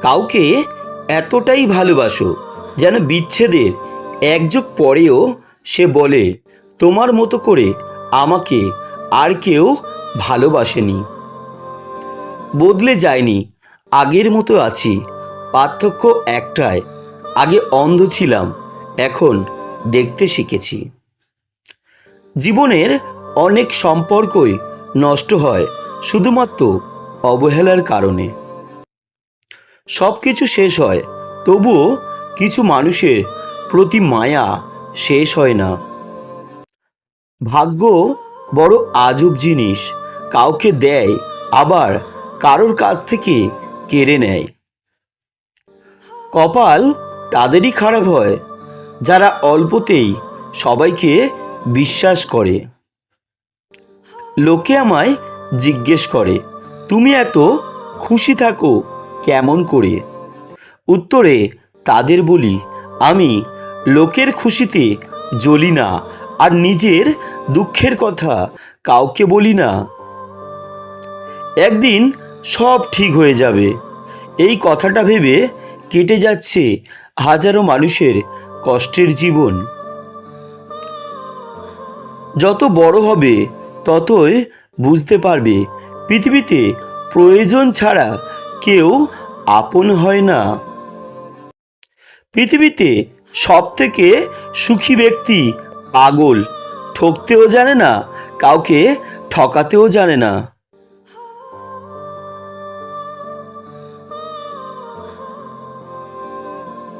কাউকে এতটাই ভালোবাসো যেন বিচ্ছেদের একযোগ পরেও সে বলে, তোমার মতো করে আমাকে আর কেউ ভালোবাসেনি। বদলে যায়নি, আগের মতো আছি। পার্থক্য একটাই, আগে অন্ধ ছিলাম, এখন দেখতে শিখেছি। জীবনের অনেক সম্পর্কই নষ্ট হয় শুধুমাত্র অবহেলার কারণে। সব কিছু শেষ হয়। তবুও কিছু মানুষের প্রতি মায়া শেষ হয় না। ভাগ্য বড় আজব জিনিস। কাউকে দেয়, আবার কারোর কাছ থেকে কেড়ে নেয়। কপাল তাদেরই খারাপ হয়, যারা অল্পতেই সবাইকে বিশ্বাস করে। লোকে আমায় জিজ্ঞেস করে, তুমি এত খুশি থাকো কেমন করে? উত্তরে, তাদের বলি, আমি লোকের খুশিতে জ্বলি না, আর নিজের দুঃখের কথা কাউকে বলি না। একদিন সব ঠিক হয়ে যাবে। এই কথাটা ভেবে কেটে যাচ্ছে হাজারো মানুষের কষ্টের জীবন। যত বড় হবে, ততই বুঝতে পারবে পৃথিবীতে প্রয়োজন ছাড়া কেউ আপন হয় না। পৃথিবীতে সব থেকে সুখী ব্যক্তি পাগল, ঠকতেও জানে না, কাউকে ঠকাতেও জানে না।